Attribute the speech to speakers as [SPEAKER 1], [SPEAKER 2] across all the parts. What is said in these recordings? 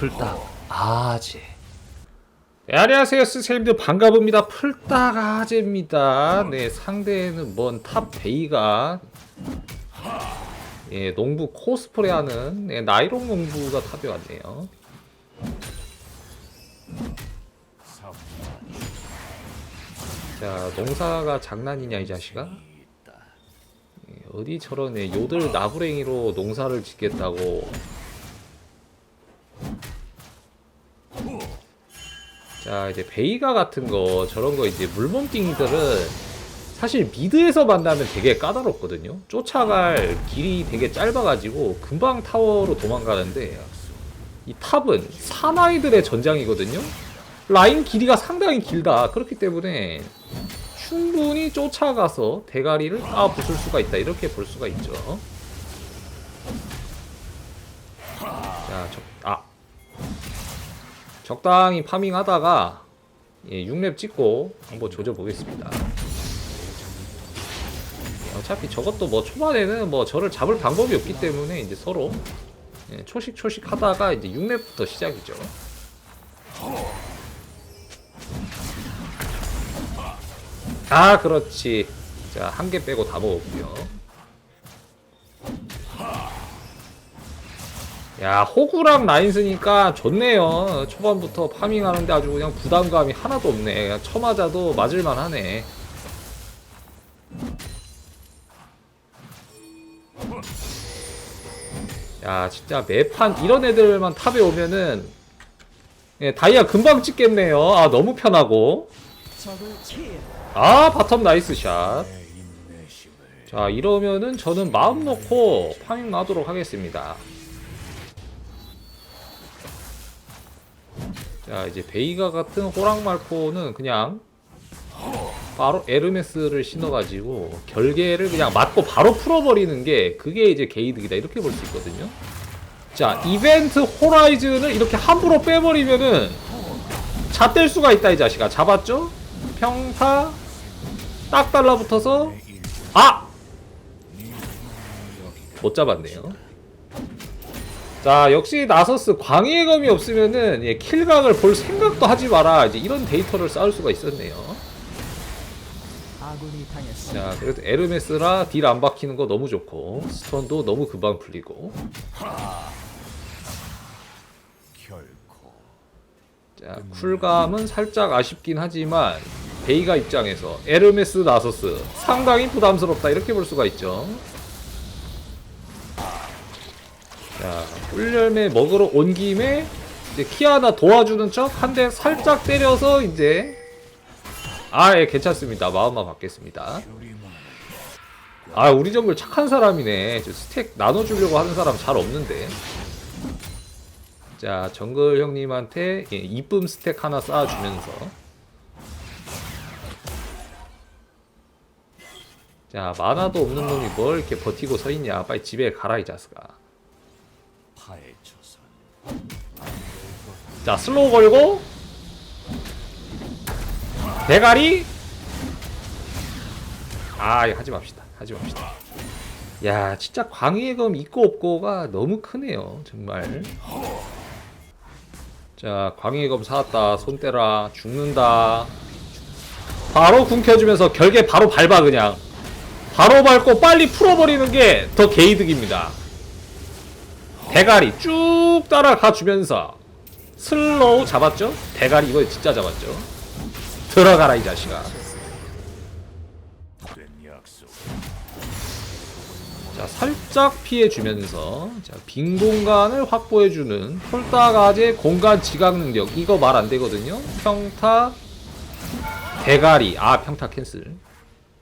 [SPEAKER 1] 풀딱 아재. 네, 안녕하세요. 스세님들 반가웁니다. 풀딱 아재입니다. 네 상대는 먼탑 베이가 예 농부 코스프레하는 네, 나이롱 농부가 탑에 왔네요. 자 농사가 장난이냐 이 자식아? 예, 어디 저런 애 요들 나부랭이로 농사를 짓겠다고 자 이제 베이가 같은 거 저런 거 이제 물몸띵들은 사실 미드에서 만나면 되게 까다롭거든요. 쫓아갈 길이 되게 짧아가지고 금방 타워로 도망가는데 이 탑은 사나이들의 전장이거든요. 라인 길이가 상당히 길다. 그렇기 때문에 충분히 쫓아가서 대가리를 아 부술 수가 있다. 이렇게 볼 수가 있죠. 자, 적, 아 적당히 파밍하다가 예, 6렙 찍고 한번 조져 보겠습니다. 어차피 저것도 뭐 초반에는 뭐 저를 잡을 방법이 없기 때문에 이제 서로 예, 초식 초식 하다가 이제 6렙부터 시작이죠. 아 그렇지. 자 한 개 빼고 다 먹었고요. 야 호구랑 라인 쓰니까 좋네요. 초반부터 파밍하는데 아주 그냥 부담감이 하나도 없네. 그냥 쳐맞아도 맞을만 하네. 야 진짜 매판 이런 애들만 탑에 오면은 예, 다이아 금방 찍겠네요. 아 너무 편하고. 아 바텀 나이스 샷자 이러면은 저는 마음 놓고 파밍 하도록 하겠습니다 자 이제 베이가 같은 호랑말코는 그냥 바로 에르메스를 신어가지고 결계를 그냥 맞고 바로 풀어버리는 게 그게 이제 게이득이다 이렇게 볼 수 있거든요 자 이벤트 호라이즌을 이렇게 함부로 빼버리면은 잣될 수가 있다 이 자식아 잡았죠? 평타 딱 달라붙어서 아! 못 잡았네요 자 역시 나서스 광희의 검이 없으면은 예, 킬각을 볼 생각도 하지 마라. 이제 이런 데이터를 쌓을 수가 있었네요. 자 그래도 에르메스라 딜 안 박히는 거 너무 좋고 스턴도 너무 금방 풀리고. 자 쿨감은 살짝 아쉽긴 하지만 베이가 입장에서 에르메스 나서스 상당히 부담스럽다. 이렇게 볼 수가 있죠 자 꿀열매 먹으러 온 김에 이제 키아나 도와주는 척 한 대 살짝 때려서 이제 아 예 괜찮습니다. 마음만 받겠습니다. 아 우리 정글 착한 사람이네. 저 스택 나눠주려고 하는 사람 잘 없는데. 자 정글 형님한테 예, 이쁨 스택 하나 쌓아주면서. 자 만화도 없는 놈이 뭘 이렇게 버티고 서 있냐. 빨리 집에 가라 이 자식아 자 슬로우 걸고. 대가리. 아 하지 맙시다. 하지 맙시다. 야 진짜 광희의 검 있고 없고가 너무 크네요 정말. 자 광희의 검 사왔다. 손 떼라. 죽는다. 바로 궁 켜주면서 결계 바로 밟아 그냥. 바로 밟고 빨리 풀어버리는 게 더 개이득입니다 대가리 쭉 따라가 주면서 슬로우 잡았죠? 대가리 이거 진짜 잡았죠? 들어가라 이 자식아 자 살짝 피해주면서 자, 빈 공간을 확보해주는 폴따가제 공간 지각 능력 이거 말 안되거든요 평타 대가리 아 평타 캔슬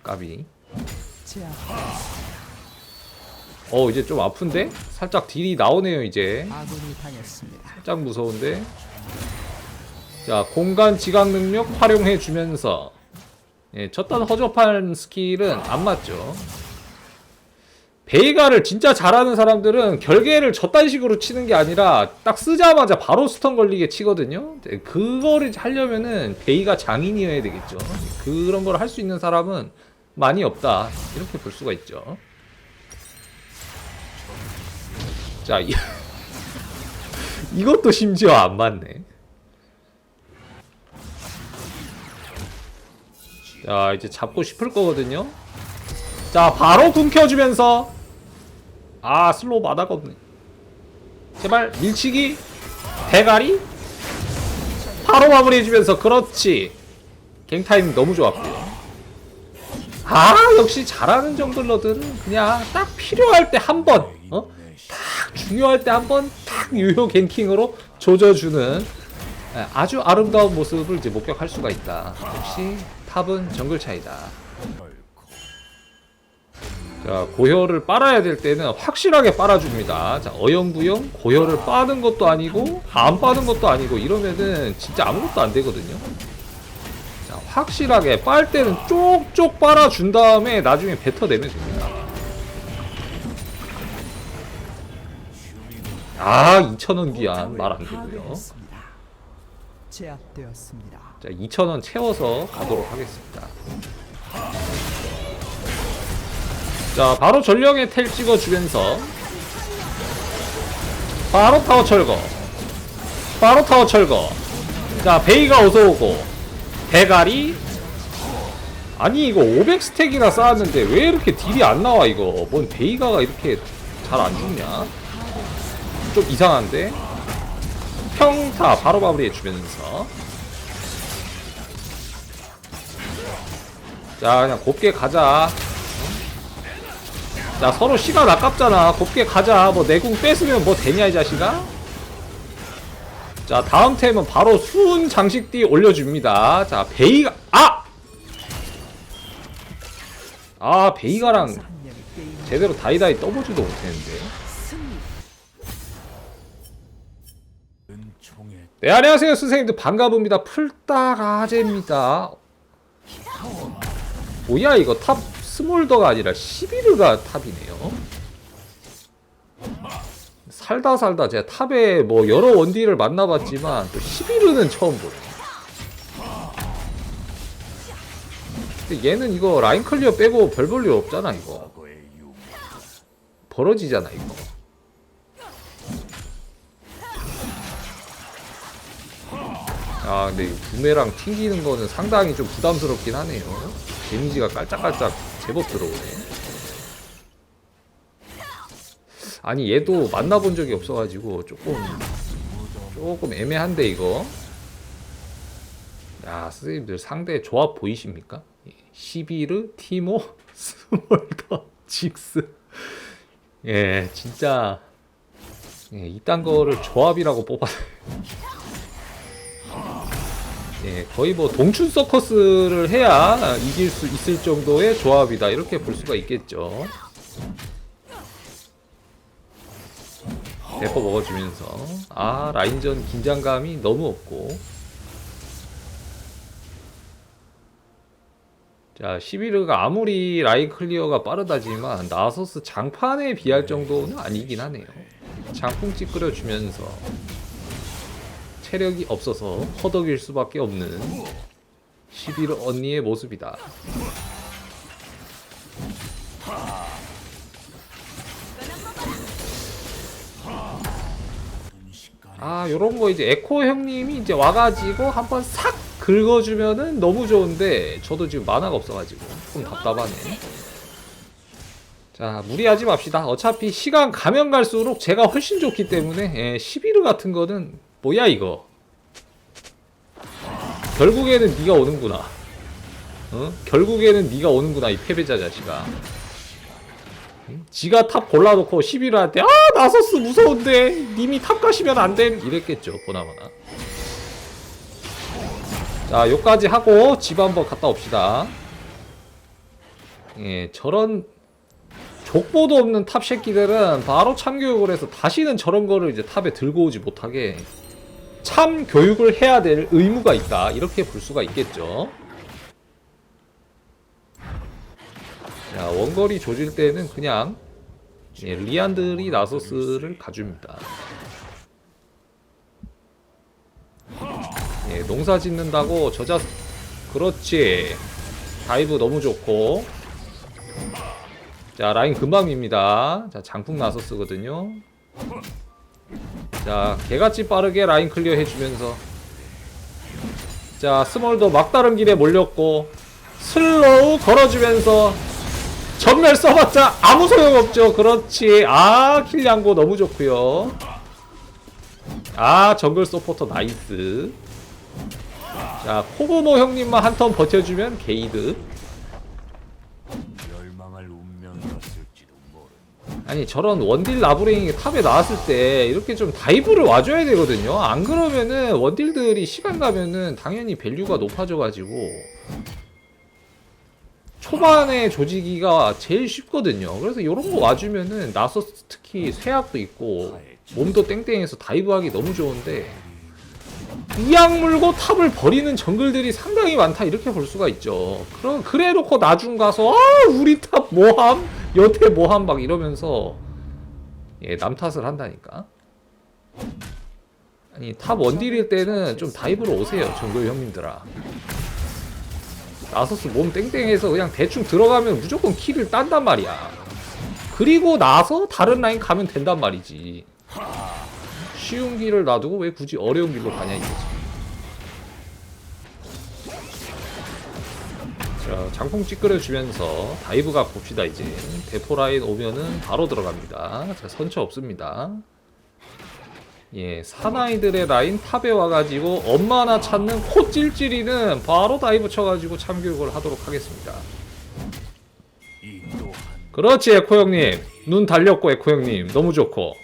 [SPEAKER 1] 까비. 어 이제 좀 아픈데? 살짝 딜이 나오네요 이제.
[SPEAKER 2] 아군이 당했습니다.
[SPEAKER 1] 살짝 무서운데? 자 공간 지각 능력 활용해 주면서. 예, 저딴 허접한 스킬은 안 맞죠. 베이가를 진짜 잘하는 사람들은 결계를 저딴 식으로 치는 게 아니라 딱 쓰자마자 바로 스턴 걸리게 치거든요. 네, 그거를 하려면은 베이가 장인이어야 되겠죠. 그런 걸 할 수 있는 사람은 많이 없다. 이렇게 볼 수가 있죠 자 이- 이것도 심지어 안 맞네. 자, 이제 잡고 싶을 거거든요. 자, 바로 궁 켜주면서. 아, 슬로우 마다가 없네. 제발, 밀치기. 대가리. 바로 마무리해주면서, 그렇지. 갱타임 너무 좋았고요. 아, 역시 잘하는 정글러들은 그냥 딱 필요할 때 한 번, 어? 딱 중요할 때 한번 딱 유효 갱킹으로 조져주는 예, 아주 아름다운 모습을 이제 목격할 수가 있다. 역시 탑은 정글 차이다. 자, 고혈을 빨아야 될 때는 확실하게 빨아줍니다. 자, 어영부영 고혈을 빠는 것도 아니고 안 빠는 것도 아니고 이러면은 진짜 아무것도 안 되거든요. 자, 확실하게 빨 때는 쪽쪽 빨아준 다음에 나중에 뱉어내면 됩니다. 아, 2,000원 귀한 말 안 되고요.
[SPEAKER 2] 제압되었습니다.
[SPEAKER 1] 자, 2,000원 채워서 가도록 하겠습니다. 자, 바로 전령의 텔 찍어주면서 바로 타워 철거. 바로 타워 철거. 자, 베이가 어서오고 대가리. 아니 이거 500스택이나 쌓았는데 왜 이렇게 딜이 안 나와 이거? 뭔 베이가가 이렇게 잘 안 죽냐 좀 이상한데? 평타 바로 마무리해 주면서. 자 그냥 곱게 가자. 자 서로 시간 아깝잖아. 곱게 가자. 뭐 내궁 뺏으면 뭐 되냐 이 자식아? 자 다음 템은 바로 수은 장식띠 올려줍니다. 자 베이가 아! 아 베이가랑 제대로 다이다이 떠보지도 못했는데 네 안녕하세요 선생님들. 반가봅니다. 풀따가제입니다. 뭐야 이거 탑 스몰더가 아니라 시비르가 탑이네요. 살다 살다 제가 탑에 뭐 여러 원딜을 만나봤지만 또 시비르는 처음 보네. 근데 얘는 이거 라인 클리어 빼고 별 볼일 없잖아 이거. 벌어지잖아 이거 아 근데 이 부메랑 튕기는 거는 상당히 좀 부담스럽긴 하네요. 데미지가 깔짝깔짝 제법 들어오네. 아니 얘도 만나본 적이 없어가지고 조금 조금 애매한데 이거. 야 선생님들 상대 조합 보이십니까? 시비르, 티모, 스몰더, 직스. 예 진짜. 예, 이딴 거를 조합이라고 뽑아 예, 거의 뭐 동춘 서커스를 해야 이길 수 있을 정도의 조합이다 이렇게 볼 수가 있겠죠. 대포 먹어주면서 아 라인전 긴장감이 너무 없고 자 시비르가 아무리 라인 클리어가 빠르다지만 나서스 장판에 비할 정도는 아니긴 하네요. 장풍찍 끓여주면서 체력이 없어서 허덕일 수밖에 없는 11 언니의 모습이다. 아, 요런 거 이제 에코 형님이 이제 와가지고 한번 싹 긁어주면은 너무 좋은데 저도 지금 만화가 없어가지고 조금 답답하네. 자, 무리하지 맙시다. 어차피 시간 가면 갈수록 제가 훨씬 좋기 때문에 예, 11호 같은 거는 뭐야 이거? 결국에는 네가 오는구나. 어? 결국에는 네가 오는구나 이 패배자 자식아. 응? 지가 탑 골라놓고 11호한테 아 나서스 무서운데 님이 탑 가시면 안 됨. 이랬겠죠 보나마나. 자 요까지 하고 집 한번 갔다 옵시다. 예 저런 족보도 없는 탑 새끼들은 바로 참교육을 해서 다시는 저런 거를 이제 탑에 들고 오지 못하게 참 교육을 해야 될 의무가 있다. 이렇게 볼 수가 있겠죠. 자, 원거리 조질 때는 그냥 예, 리안들이 나소스를 가줍니다. 예, 농사 짓는다고 저자 그렇지. 다이브 너무 좋고. 자, 라인 금방 밉니다. 자, 장풍 나소스거든요. 자 개같이 빠르게 라인 클리어 해주면서. 자 스몰도 막다른 길에 몰렸고 슬로우 걸어주면서 전멸 써봤자 아무 소용없죠. 그렇지. 아 킬량고 너무 좋고요. 아 정글 서포터 나이스. 자 코보모 형님만 한 턴 버텨주면 게이드 아니 저런 원딜 라브레잉이 탑에 나왔을 때 이렇게 좀 다이브를 와줘야 되거든요. 안 그러면은 원딜들이 시간 가면은 당연히 밸류가 높아져가지고 초반에 조지기가 제일 쉽거든요. 그래서 이런 거 와주면은 나서스 특히 쇠약도 있고 몸도 땡땡해서 다이브하기 너무 좋은데 이악 물고 탑을 버리는 정글들이 상당히 많다 이렇게 볼 수가 있죠. 그럼 그래 놓고 나중 가서 아 우리 탑 모함 여태 모함 막 이러면서 예 남 탓을 한다니까. 아니 탑 원딜일 때는 좀 다이브로 오세요 정글 형님들아. 나서스 몸 땡땡해서 그냥 대충 들어가면 무조건 킬을 딴단 말이야. 그리고 나서 다른 라인 가면 된단 말이지. 쉬운 길을 놔두고 왜 굳이 어려운 길로 가냐 이거지. 자, 장풍 찌끄려주면서 다이브가 봅시다 이제. 대포 라인 오면은 바로 들어갑니다. 자, 선처 없습니다. 예, 사나이들의 라인 탑에 와가지고 엄마나 찾는 코 찔찔이는 바로 다이브 쳐가지고 참교육을 하도록 하겠습니다. 그렇지 에코 형님 눈 달렸고 에코 형님 너무 좋고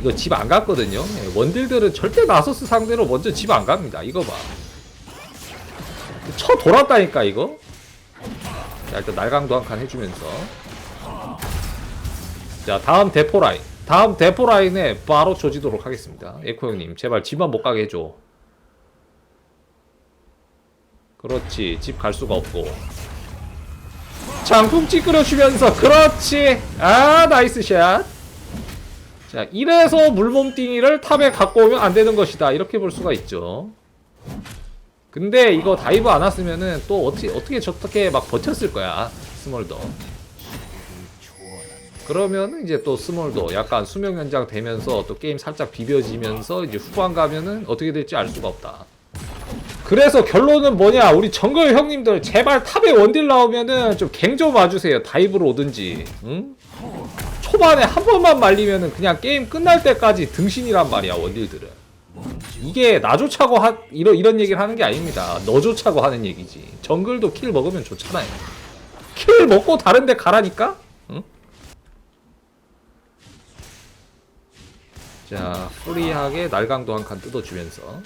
[SPEAKER 1] 이거 집 안 갔거든요 예, 원딜들은 절대 나서스 상대로 먼저 집 안 갑니다 이거 봐 쳐 돌았다니까 이거? 자 일단 날강도 한 칸 해주면서. 자 다음 대포 라인. 다음 대포 라인에 바로 조지도록 하겠습니다. 에코 형님 제발 집만 못 가게 해줘. 그렇지 집 갈 수가 없고. 장풍 찌끄러주면서 그렇지! 아 나이스 샷. 자, 이래서 물몸띵이를 탑에 갖고 오면 안 되는 것이다. 이렇게 볼 수가 있죠. 근데 이거 다이브 안 왔으면은 또 어떻게, 어떻게 저렇게 막 버텼을 거야. 스몰도. 그러면은 이제 또 스몰도 약간 수명 연장 되면서 또 게임 살짝 비벼지면서 이제 후반 가면은 어떻게 될지 알 수가 없다. 그래서 결론은 뭐냐? 우리 정글 형님들 제발 탑에 원딜 나오면은 좀 갱 좀 와주세요. 다이브로 오든지. 응? 초반에 한 번만 말리면은 그냥 게임 끝날 때까지 등신이란 말이야 원딜들은 이게 나조차고 하, 이런 이런 얘기를 하는 게 아닙니다. 너조차고 하는 얘기지. 정글도 킬 먹으면 좋잖아요. 킬 먹고 다른데 가라니까? 응? 자 프리하게 날강도 한 칸 뜯어주면서.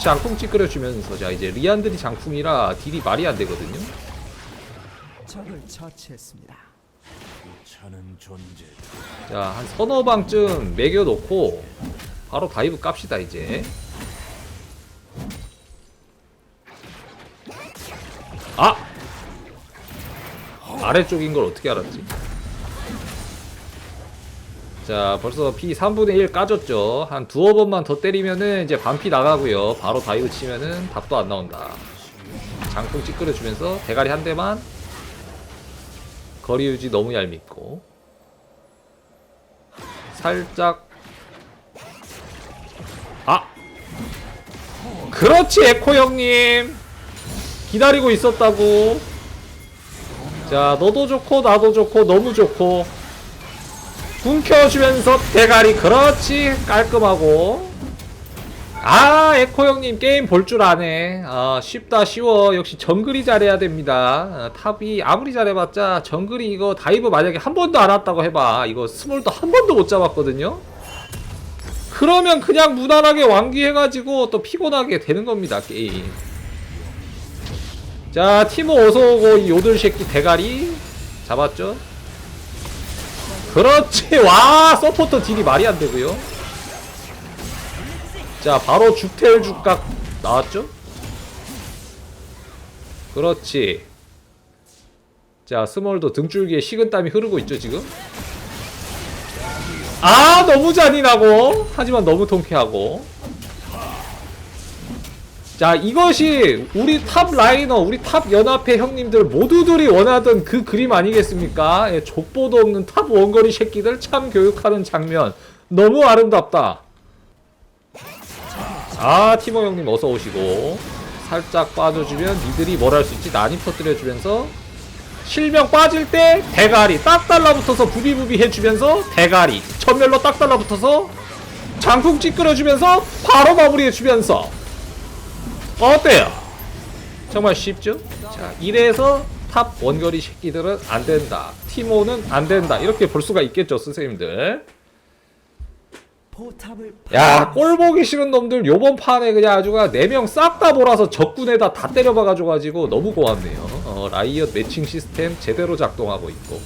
[SPEAKER 1] 장풍 찌끄려주면서. 자 이제 리안들이 장풍이라 딜이 말이 안 되거든요.
[SPEAKER 2] 적을 처치했습니다.
[SPEAKER 1] 자, 한 서너 방쯤 매겨놓고 바로 다이브 깝시다 이제. 아! 아래쪽인 걸 어떻게 알았지? 자, 벌써 피 3분의 1 까졌죠. 한 두어 번만 더 때리면은 이제 반피 나가고요. 바로 다이브 치면은 답도 안 나온다. 장풍 찌끄려주면서 대가리 한 대만 거리 유지 너무 얄밉고 살짝 그렇지 에코 형님. 기다리고 있었다고. 자 너도 좋고 나도 좋고 너무 좋고. 궁 켜주면서 대가리 그렇지 깔끔하고. 아 에코 형님 게임 볼 줄 아네. 아 쉽다 쉬워. 역시 정글이 잘해야 됩니다. 아, 탑이 아무리 잘해봤자 정글이 이거 다이브 만약에 한 번도 안 왔다고 해봐. 이거 스몰도 한 번도 못 잡았거든요 그러면 그냥 무난하게 완기해가지고 또 피곤하게 되는 겁니다 게임. 자 티모 어서오고 이 요들 새끼 대가리. 잡았죠? 그렇지. 와 서포터 딜이 말이 안 되고요. 자 바로 죽텔 죽각 나왔죠? 그렇지. 자 스몰도 등줄기에 식은땀이 흐르고 있죠 지금 아 너무 잔인하고. 하지만 너무 통쾌하고. 자 이것이 우리 탑 라이너 우리 탑 연합회 형님들 모두들이 원하던 그 그림 아니겠습니까? 예, 족보도 없는 탑 원거리 새끼들 참 교육하는 장면. 너무 아름답다. 아 티모 형님 어서 오시고. 살짝 빠져주면 니들이 뭘 할 수 있지? 난이 퍼뜨려주면서 실명 빠질 때 대가리 딱 달라붙어서 부비부비 해주면서 대가리 천멸로 딱 달라붙어서 장풍 찌끄러주면서 바로 마무리해주면서 어때요? 정말 쉽죠? 자 이래서 탑 원거리 새끼들은 안 된다 티모는 안 된다 이렇게 볼 수가 있겠죠 선생님들 야, 꼴 보기 싫은 놈들 요번 판에 그냥 아주 그냥 4명 싹 다 몰아서 적군에다 다 때려박아줘 가지고 너무 고맙네요. 어, 라이엇 매칭 시스템 제대로 작동하고 있고.